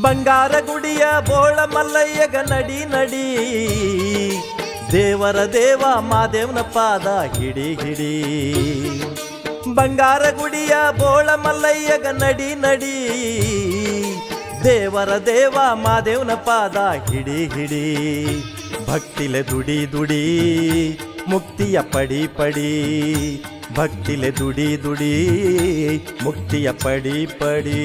ಬಂಗಾರ ಗುಡಿಯ ಬೋಳ ಮಲ್ಲಯ್ಯಗ ನಡಿ ನಡಿ. ದೇವರ ದೇವ ಮಾದೇವನ ಪಾದ ಹಿಡಿ ಹಿಡಿ. ಬಂಗಾರ ಗುಡಿಯ ಬೋಳ ಮಲ್ಲಯ್ಯಗ ನಡಿ ನಡಿ. ದೇವರ ದೇವ ಮಾದೇವನ ಪಾದ ಹಿಡಿ ಹಿಡಿ. ಭಕ್ತಿಲೆ ದುಡಿ ದುಡಿ, ಮುಕ್ತಿಯ ಪಡಿ ಪಡಿ. ಭಕ್ತಿಲೆ ದುಡಿ ದುಡಿ, ಮುಕ್ತಿಯ ಪಡಿ ಪಡಿ.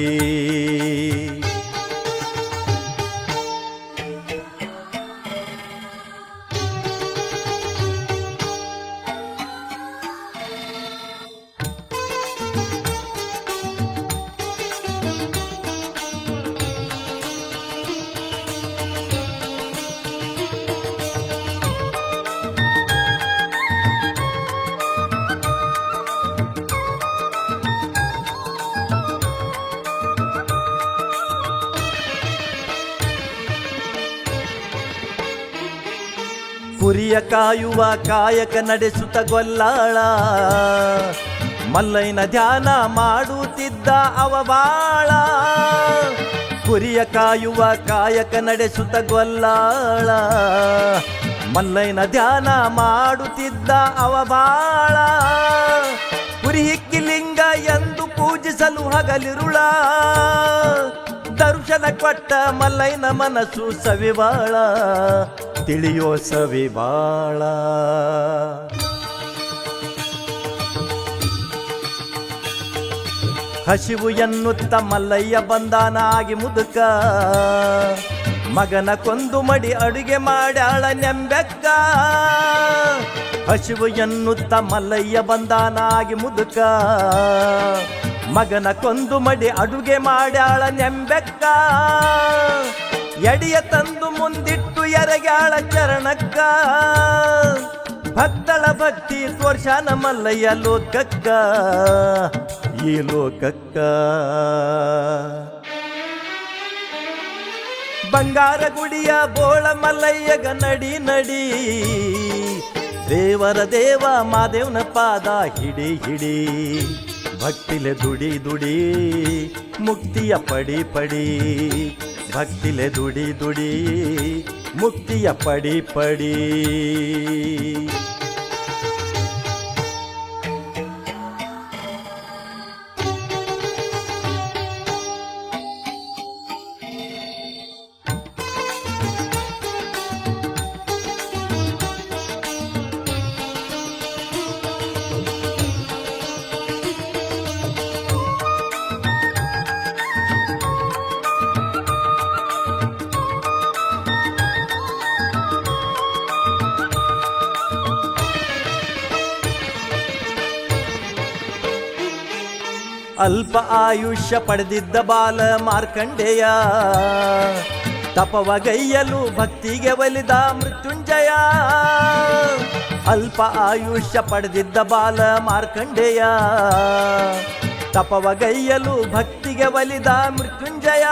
ಕುರಿಯ ಕಾಯುವ ಕಾಯಕ ನಡೆಸುತ್ತ ಗೊಲ್ಲಾಳ. ಮಲ್ಲೈನ ಧ್ಯಾನ ಮಾಡುತ್ತಿದ್ದ ಅವ ಬಾಳ. ಕುರಿಯ ಕಾಯುವ ಕಾಯಕ ನಡೆಸುತ್ತ ಗೊಲ್ಲಾಳ. ಮಲ್ಲೈನ ಧ್ಯಾನ ಮಾಡುತ್ತಿದ್ದ ಅವ ಬಾಳ. ಕುರಿ ಹಿಕ್ಕಿಲಿಂಗ ಎಂದು ಪೂಜಿಸಲು ಹಗಲಿರುಳ. ದರ್ಶನ ಕೊಟ್ಟ ಮಲ್ಲೈನ ಮನಸ್ಸು ಸವಿಬಾಳ ತಿಳಿಯೋ ಸವಿ ಬಾಳ. ಹಸಿವು ಎನ್ನುತ್ತ ಮಲ್ಲಯ್ಯ ಬಂದಾನಾಗಿ ಮುದುಕ. ಮಗನ ಕೊಂದು ಮಡಿ ಅಡುಗೆ ಮಾಡ್ಯಾಳ ನೆಂಬೆಕ್ಕ. ಹಸಿವು ಎನ್ನುತ್ತ ಮಲ್ಲಯ್ಯ ಬಂದಾನಾಗಿ ಮುದುಕ. ಮಗನ ಕೊಂದು ಮಡಿ ಅಡುಗೆ ಮಾಡ್ಯಾಳ ನೆಂಬೆಕ್ಕ. ಎಡಿಯ ತಂದು ಮುಂದಿಟ್ಟು ಎರಗಾಳ ಚರಣಕ್ಕ. ಭಕ್ತಳ ಭಕ್ತಿ ತೋರ್ಷಾನ ಮಲ್ಲಯ್ಯ ಲೋಕಕ್ಕ. ಈ ಲೋಕಕ್ಕ. ಬಂಗಾರ ಗುಡಿಯ ಬೋಳ ಮಲ್ಲಯ್ಯಗ ನಡಿ ನಡಿ. ದೇವರ ದೇವ ಮಾದೇವನ ಪಾದ ಹಿಡಿ ಹಿಡಿ. ಭಕ್ತಿಲೆ ದುಡಿ ದುಡಿ ಮುಕ್ತಿಯ ಪಡಿ ಪಡಿ. ಭಕ್ತಿಲೆ ದುಡಿ ದುಡಿ ಮುಕ್ತಿಯ ಪಡಿ ಪಡಿ. ಅಲ್ಪ ಆಯುಷ್ಯ ಪಡೆದಿದ್ದ ಬಾಲ ಮಾರ್ಕಂಡೇಯ. ತಪವಗೈಯಲು ಭಕ್ತಿಗೆ ಒಲಿದ ಮೃತ್ಯುಂಜಯ. ಅಲ್ಪ ಆಯುಷ್ಯ ಪಡೆದಿದ್ದ ಬಾಲ ಮಾರ್ಕಂಡೇಯ. ತಪವಗೈಯಲು ಭಕ್ತಿಗೆ ಒಲಿದ ಮೃತ್ಯುಂಜಯ.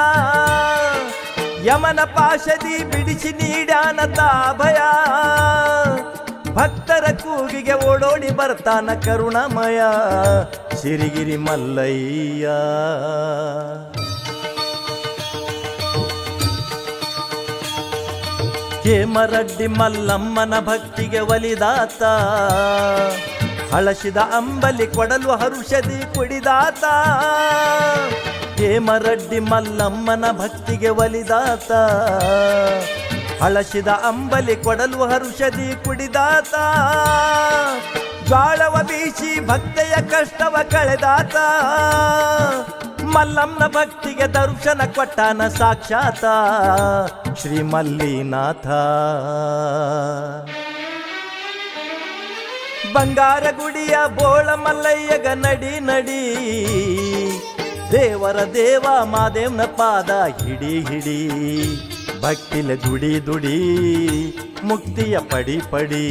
ಯಮನ ಪಾಶದಿ ಬಿಡಿಸಿ ನೀಡಾನ ತಾಭಯ. ಭಕ್ತರ ಕೂಗಿಗೆ ಓಡೋಡಿ ಬರ್ತಾನ ಕರುಣಮಯ. ಸಿರಿಗಿರಿ ಮಲ್ಲಯ್ಯ. ಹೇಮರಡ್ಡಿ ಮಲ್ಲಮ್ಮನ ಭಕ್ತಿಗೆ ಒಲಿದಾತ. ಹಳಸಿದ ಅಂಬಲಿ ಕೊಡಲು ಹರುಷದಿ ಕುಡಿದಾತ. ಹೇಮರಡ್ಡಿ ಮಲ್ಲಮ್ಮನ ಭಕ್ತಿಗೆ ಒಲಿದಾತ. ಹಳಸಿದ ಅಂಬಲಿ ಕೊಡಲು ಹರುಷದಿ ಕುಡಿದಾತ. ಜ್ವಾಳವ ಬೀಸಿ ಭಕ್ತೆಯ ಕಷ್ಟವ ಕಳೆದಾತ. ಮಲ್ಲಮ್ಮನ ಭಕ್ತಿಗೆ ದರ್ಶನ ಕೊಟ್ಟನ ಸಾಕ್ಷಾತ. ಶ್ರೀ ಮಲ್ಲಿನಾಥ ಬಂಗಾರ ಗುಡಿಯ ಬೋಳ ಮಲ್ಲಯ್ಯಗ ನಡಿ ನಡಿ. ದೇವರ ದೇವ ಮಾದೇವ್ನ ಪಾದ ಹಿಡಿ ಹಿಡಿ. ಭಕ್ತಿಲೆ ದುಡಿ ದುಡಿ ಮುಕ್ತಿಯ ಪಡಿ ಪಡಿ.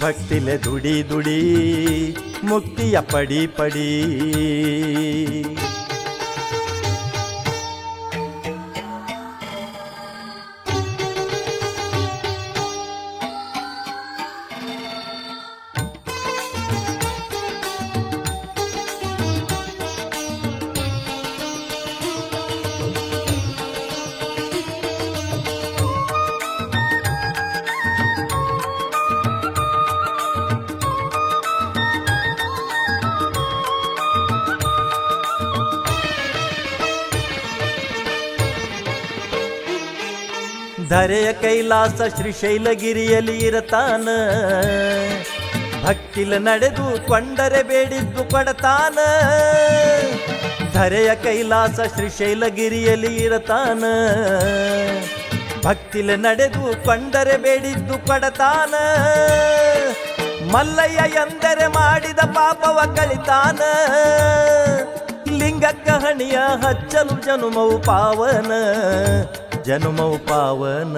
ಭಕ್ತಿಲೆ ದುಡಿ ದುಡಿ ಮುಕ್ತಿಯ ಪಡಿ ಪಡಿ. ಧರೆಯ ಕೈಲಾಸ ಶ್ರೀಶೈಲಗಿರಿಯಲ್ಲಿ ಇರತಾನ. ಭಕ್ತಿಲ ನಡೆದು ಕೊಂಡರೆ ಬೇಡಿದ್ದು ಕೊಡತಾನ. ಧರೆಯ ಕೈಲಾಸ ಶ್ರೀಶೈಲಗಿರಿಯಲ್ಲಿ ಇರತಾನ. ಭಕ್ತಿಲ ನಡೆದು ಕೊಂಡರೆ ಬೇಡಿದ್ದು ಕೊಡತಾನ. ಮಲ್ಲಯ್ಯ ಎಂದರೆ ಮಾಡಿದ ಪಾಪವ ಕಳಿತಾನ ಲಿಂಗಕ್ಕ ಹಣಿಯ ಹಚ್ಚಲು ಜನುಮವು ಪಾವನ. ಜನುಮವು ಪಾವನ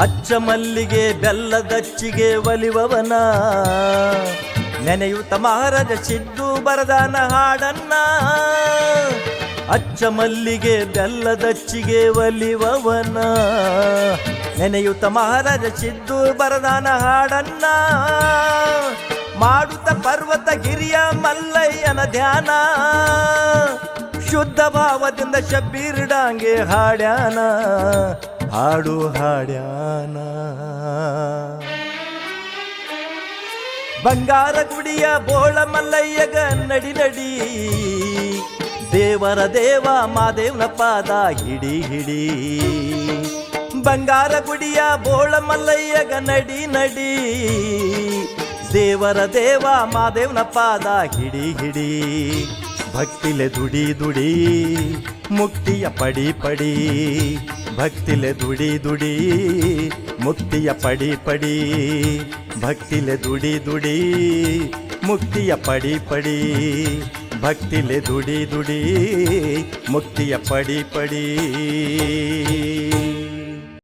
ಅಚ್ಚ ಮಲ್ಲಿಗೆ ಬೆಲ್ಲದಚ್ಚಿಗೆ ಒಲಿವವನ. ನೆನೆಯುತ್ತ ಮಹಾರಾಜ ಸಿದ್ದು ಬರದಾನ ಹಾಡನ್ನ. ಅಚ್ಚ ಮಲ್ಲಿಗೆ ಬೆಲ್ಲದಚ್ಚಿಗೆ ಒಲಿವವನ. ನೆನೆಯುತ್ತ ಮಹಾರಾಜ ಸಿದ್ದು ಬರದಾನ ಹಾಡನ್ನ. ಪರ್ವತ ಗಿರಿಯ ಮಲ್ಲಯ್ಯನ ಧ್ಯಾನ. ಶುದ್ಧ ಭಾವದಿಂದ ಶಬ್ಬೀರ್ಡಾಂಗೆ ಹಾಡ್ಯಾನ. ಹಾಡು ಹಾಡ್ಯಾನ. ಬಂಗಾರ ಗುಡಿಯ ಬೋಳ ಮಲ್ಲಯ್ಯಗ ನಡಿ ನಡಿ. ದೇವರ ದೇವ ಮಾದೇವನ ಪಾದ ಹಿಡಿ ಹಿಡಿ. ಬಂಗಾರ ಗುಡಿಯ ಬೋಳ ಮಲ್ಲಯ್ಯಗ ನಡಿ ನಡಿ. ದೇವರ ದೇವ ಮಾದೇವ್ನ ಪಾದ ಹಿಡಿ ಹಿಡಿ, ಭಕ್ತಿಲೆ ದುಡಿ ದುಡಿ, ಮುಕ್ತಿಯ ಪಡಿ ಪಡಿ, ಭಕ್ತಿಲೆ ದುಡಿ ದುಡಿ, ಮುಕ್ತಿಯ ಪಡಿ ಪಡಿ, ಭಕ್ತಿಲೆ ದುಡಿ ದುಡಿ, ಮುಕ್ತಿಯ ಪಡಿ ಪಡಿ, ಭಕ್ತಿಲೆ ದುಡಿ ದುಡಿ, ಮುಕ್ತಿಯ ಪಡಿ ಪಡಿ.